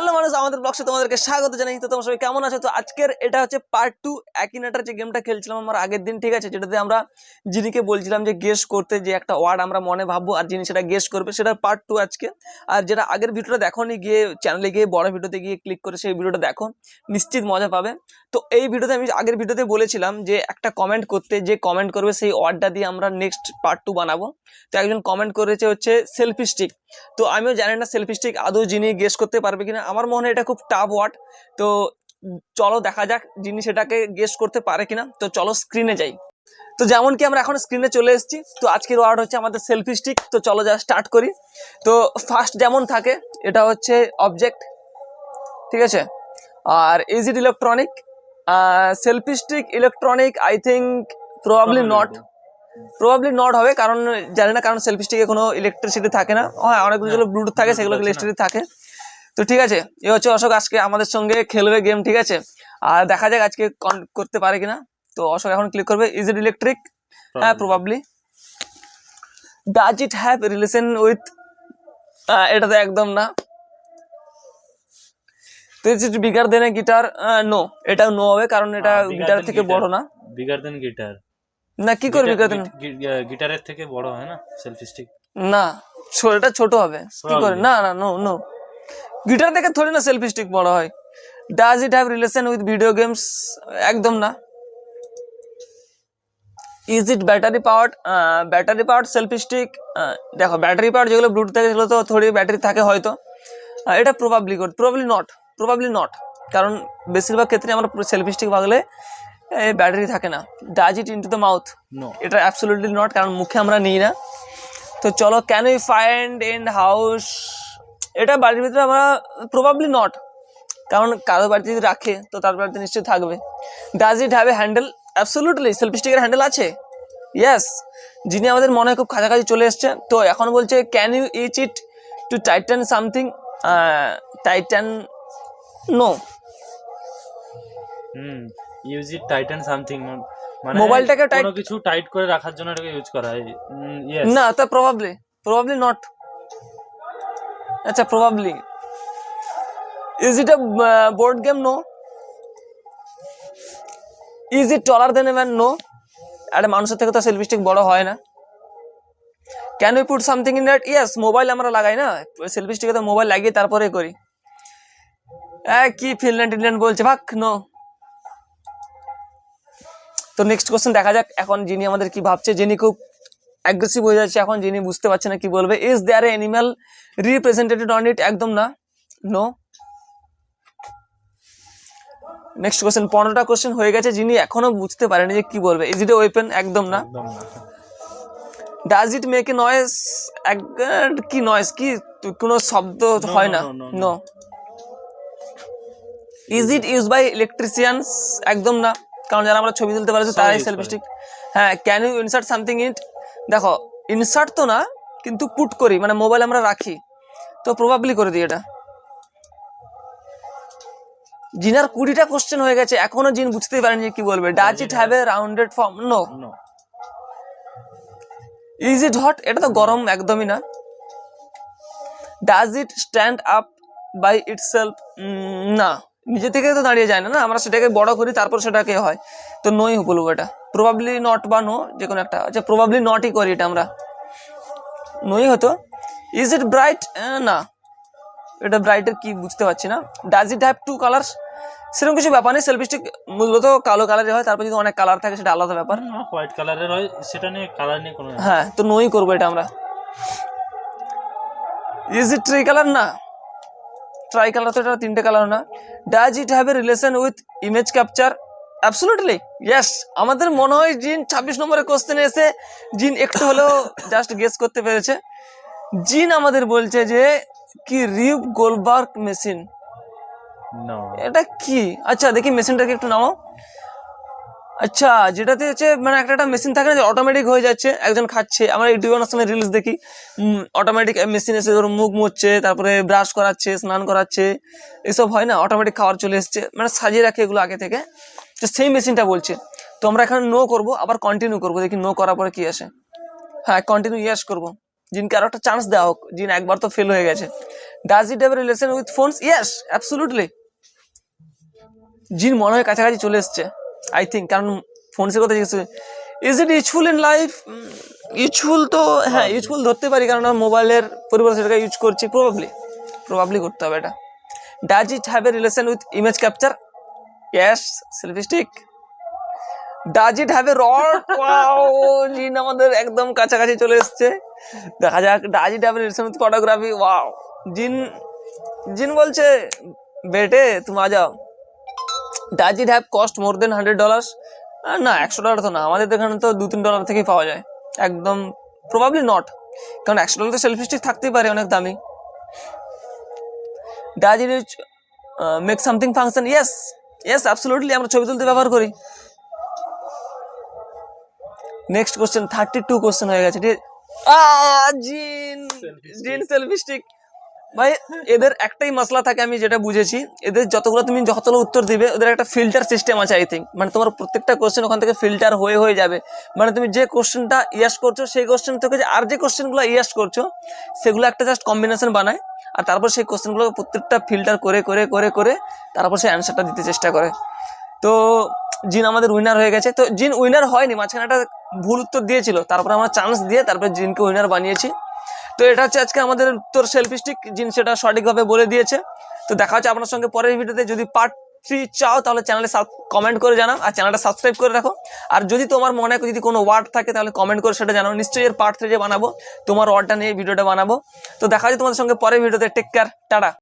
Hello মানুষ, আমাদের ব্লগসে তোমাদেরকে স্বাগত জানাই। তো তোমার সবাই কেমন আছো? তো আজকের এটা হচ্ছে পার্ট টু একইনাটার যে গেমটা খেলছিলাম আমার আগের দিন, ঠিক আছে? যেটাতে আমরা যিনিকে বলছিলাম যে গেস করতে যে একটা ওয়ার্ড আমরা মনে ভাববো আর যিনি সেটা গেস করবে সেটা পার্ট টু আজকে। আর যেটা আগের ভিডিওটা দেখো নি গিয়ে চ্যানেলে গিয়ে বড় ভিডিওতে গিয়ে ক্লিক করে সেই ভিডিওটা দেখো, নিশ্চিত মজা পাবে। তো এই ভিডিওতে আমি আগের ভিডিওতে বলেছিলাম যে একটা কমেন্ট করতে, যে কমেন্ট করবে সেই ওয়ার্ডটা দিয়ে আমরা নেক্সট পার্ট টু বানাবো। তো একজন কমেন্ট করেছে হচ্ছে সেলফি স্টিক তো আমিও জানি না সেলফি স্টিক আদৌ যিনি গেস করতে পারবে কিনা। আমার মনে হয় এটা খুব টাফ ওয়ার্ড তো চলো দেখা যাক যিনি সেটাকে গেস করতে পারে কিনা। তো চলো স্ক্রিনে যাই। তো যেমন কি আমরা এখন স্ক্রিনে চলে এসেছি তো আজকের ওয়ার্ড হচ্ছে আমাদের সেলফি স্টিক তো চলো যা স্টার্ট করি। তো ফার্স্ট যেমন থাকে এটা হচ্ছে অবজেক্ট ঠিক আছে? আর is it electronic selfie stick electronic I think probably not probably not হবে কারণ জানি না কারণ সেলফি স্টিকে কোনো ইলেকট্রিসিটি থাকে না। হ্যাঁ অনেকগুলো যেগুলো ব্লুটুথ থাকে সেগুলো ইলেকট্রিসিটি থাকে। তো ঠিক আছে এ হচ্ছে অশোক আজকে আমাদের সঙ্গে খেলবে গেম ঠিক আছে? আর দেখা যাক আজকে con- করতে পারে কিনা। তো অশোক এখন ক্লিক করবে ইজ ইট ইলেকট্রিক হ্যাঁ probably does it have relation with এটা তো একদম না। তো is it bigger than guitar no এটাও নো হবে কারণ এটা হ্যাঁ, গিটার থেকে বড় না। বিগার দেন গিটার না কি করে বিগার দেন গিটারের থেকে বড় হয় না? সেলফি স্টিক না ছো- এটা ছোট হবে। কি করে না না নো নো গিটার থেকে থোড়ি না সেলফি স্টিক বড় হয়। Does it have relation with video games একদম না। Is it battery powered battery powered selfie stick দেখো ব্যাটারি পাওয়ার যেগুলো ব্লুটুথ থাকে সেগুলো তো থোড়ি ব্যাটারি থাকে হয়তো। এটা probably probably not probably not কারণ বেশিরভাগ ক্ষেত্রে আমরা সেলফি স্টিক ভাগলে ব্যাটারি থাকে না। Does it into the mouth. No এটা অ্যাবসোলুটলি নট কারণ মুখে আমরা নিই না। তো চলো can you find in house এটা বাড়ির ভিতরে আমরা প্রবাবলি নট কারণ কারও বাড়িতে যদি রাখে তো তার বাড়িতে নিশ্চয়ই থাকবে। Does it have a handle absolutely selfie স্টিকের handle আছে। ইয়েস যিনি আমাদের মনে হয় খুব কাছাকাছি চলে এসছে তো এখন বলছে can you each it to Titan something Titan no hmm use it Titan something মানে মোবাইলটাকে tight- কোনো কিছু টাইট করে রাখার জন্য এটাকে ইউজ করা হয় ইয়েস না তা প্রবাবলি প্রবাবলি নট আচ্ছা probably is it a board game no is it taller than a man no আরে মানুষের থেকে তো সেলফি স্টিক বড় হয় না। Can we put something in that yes mobile আমরা লাগাই না। সেলফি স্টিকে তো মোবাইল লাগিয়ে তারপরে করি। হ্যাঁ কি ফিনল্যান্ড ইনল্যান্ড বলছে? ভাক নো তো নেক্সট কোশ্চেন দেখা যাক এখন যিনি আমাদের কি ভাবছে যিনি খুব অ্যাগ্রেসিভ হয়ে যাচ্ছে এখন যিনি বুঝতে পারছে না কি বলবে is there animal represented on it একদম না নো নেক্সট কোশ্চেন পনেরোটা কোশ্চেন হয়ে গেছে যিনি এখনও বুঝতে পারেনি যে কি বলবে। ইজ ইট ওয়েপেন একদম না। Does it make a noise কি নয়েস কি কোনো শব্দ হয় না. No is it use by electricians একদম না। কারণ যারা আমরা ছবি তুলতে পারছি তারাই সেলফি স্টিক হ্যাঁ can you insert something it দেখো ইনসার্ট তো না কিন্তু পুট করি মানে মোবাইল আমরা রাখি। তো প্রবাবলি করে দিই এটা। জিনার কুড়িটা কোশ্চেন হয়ে গেছে এখনও জিন বুঝতেই পারেনি যে কি বলবে। Does it have a rounded form no no is it hot এটা তো গরম একদমই না। Does it stand up by itself না। নিজে থেকে তো দাঁড়িয়ে যায় না না? আমরা সেটাকে বড় করি তারপর সেটাকে হয়। তো নই বলব এটা। প্রবাবলি নট বা নো যে কোনো একটা। আচ্ছা প্রবাবলি নটই করি এটা আমরা। নই হতো। ইজ ইট ব্রাইট না। এটা ব্রাইটের কি বুঝতে পারছি না। Does it have two colours সেরকম কিছু ব্যাপার নেই। সেলফি স্টিক মূলত কালো কালারের হয় তারপর যদি অনেক কালার থাকে সেটা আলাদা ব্যাপার। হোয়াইট কালারের হয় সেটা নিয়ে কালার নিয়ে কোনো হ্যাঁ তো নই করব এটা আমরা। ইজ ইট ট্রাই কালার না। ট্রাই কালার তো এটা তিনটে কালার না। Does it have a relation with image capture absolutely yes আমাদের মনে হয় জিন ছাব্বিশ নম্বরে কোশ্চেনে এসে জিন একটু হলেও জাস্ট গেস করতে পেরেছে। জিন আমাদের বলছে যে কি রিপ গোলবার্গ মেশিন নো এটা কি? আচ্ছা দেখি মেশিনটাকে একটু নামাও। আচ্ছা যেটাতে হচ্ছে মানে একটা একটা মেশিন থাকে না যে অটোমেটিক হয়ে যাচ্ছে, একজন খাচ্ছে। আমরা ইউটিউবে অনেক সময় রিলস দেখি। অটোমেটিক মেশিন এসে ধরো মুখ মুছছে, তারপরে ব্রাশ করাচ্ছে, স্নান করাচ্ছে। এসব হয় না অটোমেটিক খাবার চলে এসছে। মানে সাজিয়ে রাখে এগুলো আগে থেকে। তো সেই মেশিনটা বলছে। তো আমরা এখানে নো করব, আবার কন্টিনিউ করব, দেখি নো করার পরে কী আসে। হ্যাঁ কন্টিনিউ ইয়াস করব। জিনকে আরও একটা চান্স দেওয়া হোক। জিন একবার তো ফেল হয়ে গেছে। Does it have relation with phones yes absolutely জিন মনে হয় কাছাকাছি চলে এসছে। আই থিঙ্ক কারণ ফোনসের কথা জিজ্ঞেস is it useful in life useful তো হ্যাঁ ইউজফুল ধরতে পারি কারণ মোবাইলের পরিবর্তে সেটাকে ইউজ করছি প্রবাবলি প্রবাবলি করতে হবে এটা। Does it have a relation with image capture yes selfie stick does it have a rod জিন আমাদের একদম কাছাকাছি চলে এসছে। দেখা যাক does it have a relation with photography wow জিন জিন বলছে বেটে তুমি আ যাও। Does it have cost more than hundred dollars না একশো ডলার তো না। আমাদের এখানে তো দু তিন ডলার থেকেই পাওয়া যায়। একদম প্রবাবলি নট কারণ একশো ডলার তো সেলফি স্টিক থাকতেই পারে অনেক দামি। Does it make something function yes yes absolutely আমরা ছবি তুলতে ব্যবহার করি। Next question thirty two question হয়ে গেছে। জিন জিন সেলফি স্টিক ভাই, এদের একটাই মশলা থাকে আমি যেটা বুঝেছি। এদের যতগুলো তুমি যতগুলো উত্তর দিবে, ওদের একটা ফিল্টার সিস্টেম আছে আই থিঙ্ক মানে তোমার প্রত্যেকটা কোশ্চেন ওখান থেকে ফিল্টার হয়ে হয়ে যাবে। মানে তুমি যে কোশ্চেনটা ইয়াস করছ, সেই কোশ্চেন থেকে যে আর যে কোশ্চেনগুলো ইয়াস করছ, সেগুলো একটা জাস্ট কম্বিনেশন বানায়, আর তারপর সেই কোশ্চেনগুলো প্রত্যেকটা ফিল্টার করে করে করে করে তারপর সেই অ্যান্সারটা দিতে চেষ্টা করে। তো জিন আমাদের উইনার হয়ে গেছে। তো জিন উইনার হয়নি, মাঝখানে একটা ভুল উত্তর দিয়েছিল, তারপর আমরা চান্স দিয়ে তারপরে জিনকে উইনার বানিয়েছি। তো এটা হচ্ছে আজকে আমাদের তোর সেলফি স্টিক সেটা সঠিকভাবে বলে দিয়েছে। তো দেখা হচ্ছে আপনার সঙ্গে পরের ভিডিওতে। যদি পার্ট থ্রি চাও, তাহলে চ্যানেলে কমেন্ট করে জানাও। আর চ্যানেলটা সাবস্ক্রাইব করে রাখো। আর যদি তোমার মনে হয় যদি কোনো ওয়ার্ড থাকে, তাহলে কমেন্ট করে সেটা জানাও। নিশ্চয়ই এর পার্ট থ্রি যে বানাবো, তোমার ওয়ার্ডটা নিয়ে ভিডিওটা বানাবো। তো দেখা হচ্ছে তোমাদের সঙ্গে পরের ভিডিওতে। Take care tata.